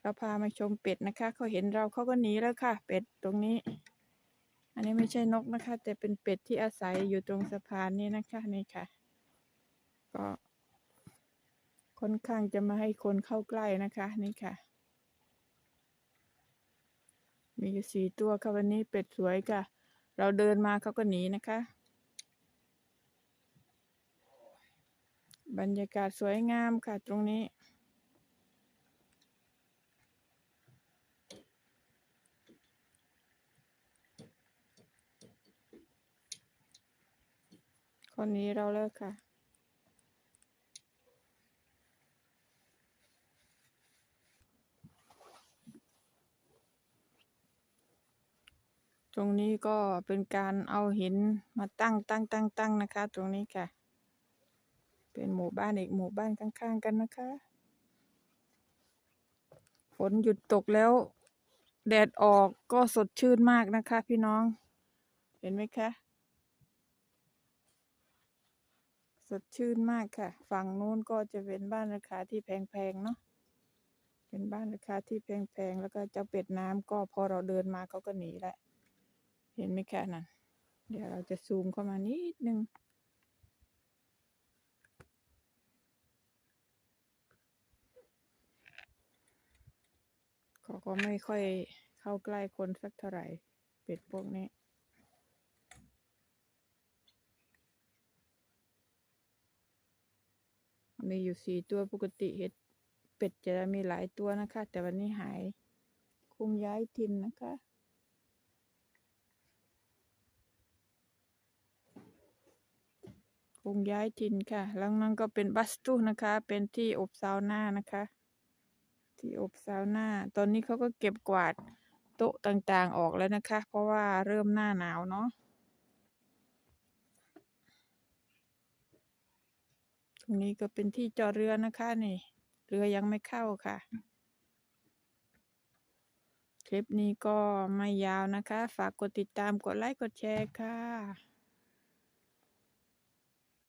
เราพามาชมเป็ดนะคะ เขาเห็นเราเขาก็หนีแล้วค่ะ เป็ดตรงนี้ อันนี้ไม่ใช่นกนะคะ แต่เป็นเป็ดที่อาศัยอยู่ตรงสะพานนี้นะคะนี่ค่ะ ก็ค่อนข้างจะมาให้คนเข้าใกล้นะคะนี่ค่ะ มีอยู่สี่ตัวค่ะวันนี้เป็ดสวยค่ะ เราเดินมาเขาก็หนีนะคะ บรรยากาศสวยงามค่ะตรงนี้ คนนี้เราเลิกค่ะ ตรงนี้ก็เป็นการเอาหินมาตั้งตั้งตั้งตั้งนะคะ ตรงนี้ค่ะ เป็นหมู่บ้านอีกหมู่บ้านข้างๆกันนะคะ ฝนหยุดตกแล้ว แดดออกก็สดชื่นมากนะคะ พี่น้อง เห็นไหมคะ สดชื่นมากค่ะ ฝั่งนู้นก็จะเป็นบ้านราคาที่แพงๆเนาะเป็นบ้านราคาที่แพงๆแล้วก็เจ้าเป็ดน้ำก็พอเราเดินมาเขาก็หนีแหละเห็นไหมคะนั่นเดี๋ยวเราจะซูมเข้ามานิดนึงเขาก็ไม่ค่อยเข้าใกล้คนสักเท่าไหร่เป็ดพวกนี้ มีอยู่สี่ตัวปกติเห็ดเป็ดจะมีหลายตัวนะคะ แต่วันนี้หายคงย้ายถิ่นนะคะ คงย้ายถิ่นค่ะ แล้วนั่นก็เป็นบัสตูนะคะ เป็นที่อบซาวน่านะคะ ที่อบซาวน่า ตอนนี้เขาก็เก็บกวาดโต๊ะต่างๆออกแล้วนะคะ เพราะว่าเริ่มหน้าหนาวเนาะ ตรง นี้ก็เป็นที่จอดเรือนะคะนี่ เรือยังไม่เข้าค่ะ คลิปนี้ก็ไม่ยาวนะคะ ฝากกดติดตามกดไลค์กดแชร์ค่ะ